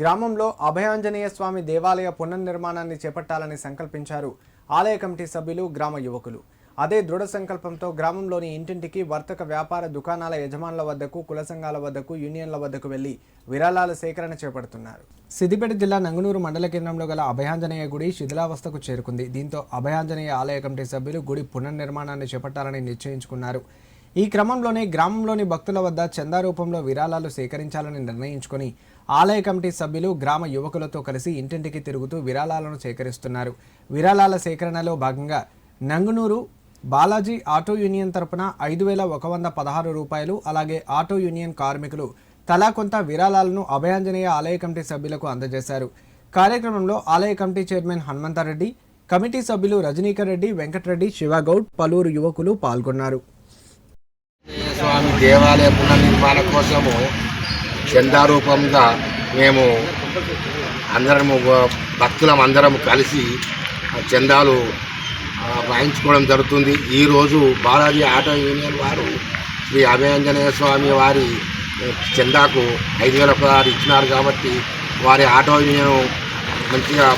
గ్రామంలో అభయాంజనేయ స్వామి దేవాలయ పునర్నిర్మాణాన్ని చేపట్టాలని సంకల్పించారు ఆలయ కమిటీ సభ్యులు గ్రామ యువకులు. అదే దృఢ సంకల్పంతో గ్రామంలోని ఇంటింటికి వర్తక వ్యాపార దుకాణాల యజమానుల వద్దకు కుల సంఘాల వద్దకు యూనియన్ల వద్దకు వెళ్ళి విరాళాల సేకరణ చేపడుతున్నారు. సిద్దిపేట జిల్లా నంగునూరు మండల కేంద్రంలో గల అభయాంజనేయ గుడి శిథిలావస్థకు చేరుకుంది. దీంతో అభయాంజనేయ ఆలయ కమిటీ సభ్యులు గుడి పునర్నిర్మాణాన్ని చేపట్టాలని నిశ్చయించుకున్నారు. ఈ క్రమంలోనే గ్రామంలోని భక్తుల వద్ద చందా రూపంలో విరాళాలు సేకరించాలని నిర్ణయించుకొని ఆలయ కమిటీ సభ్యులు గ్రామ యువకులతో కలిసి ఇంటింటికి తిరుగుతూ విరాళాలను సేకరిస్తున్నారు. విరాళాల సేకరణలో భాగంగా నంగునూరు బాలాజీ ఆటో యూనియన్ తరపున ఐదు వేల ఒక వంద పదహారు రూపాయలు అలాగే ఆటో యూనియన్ కార్మికులు తలా కొంత విరాళాలను అభయాంజనేయ ఆలయ కమిటీ సభ్యులకు అందజేశారు. కార్యక్రమంలో ఆలయ కమిటీ చైర్మన్ హనుమంతారెడ్డి కమిటీ సభ్యులు రజనీకర్ రెడ్డి వెంకటరెడ్డి శివగౌడ్ పలువురు యువకులు పాల్గొన్నారు. స్వామి దేవాలయ పునర్నిర్మాణ కోసము చందా రూపంగా మేము అందరము భక్తులం అందరం కలిసి చందాలు వాయించుకోవడం జరుగుతుంది. ఈరోజు బాలాజీ ఆటో యూనియన్ వారు శ్రీ అభయాంజనేయ స్వామి వారి చందాకు ఐదు వేల పదహారు ఇచ్చినారు కాబట్టి వారి ఆటో యూనియన్ మంచిగా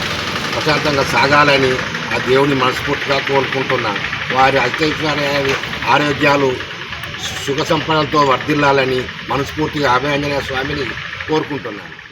ప్రశాంతంగా సాగాలని ఆ దేవుని మనస్ఫూర్తిగా కోరుకుంటున్నాను వారి అత్యంత ఆరోగ్యాలు సుఖ సంపదలతో వర్ధిల్లాలని మనస్ఫూర్తిగా అభయాంజనేయ స్వామిని కోరుకుంటున్నాను.